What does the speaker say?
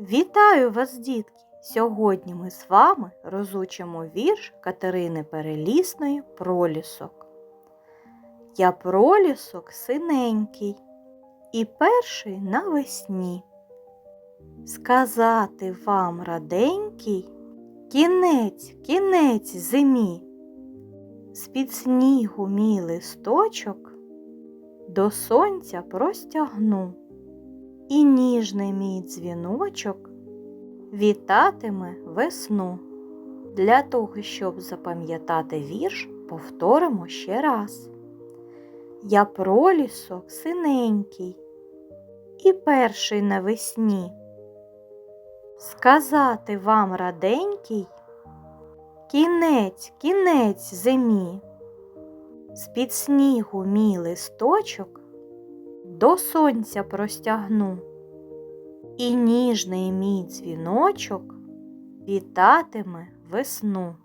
Вітаю вас, дітки! Сьогодні ми з вами розучимо вірш Катерини Перелісної Пролісок. Я пролісок синенький і перший навесні. Сказати вам раденький кінець, кінець зимі. З-під снігу мій листочок до сонця простягну і ніжний мій дзвіночок вітатиме весну. Для того, щоб запам'ятати вірш, повторимо ще раз. Я пролісок синенький і перший навесні. Сказати вам раденький кінець, кінець зимі. З-під снігу мій листочок до сонця простягну, і ніжний мій дзвіночок вітатиме весну.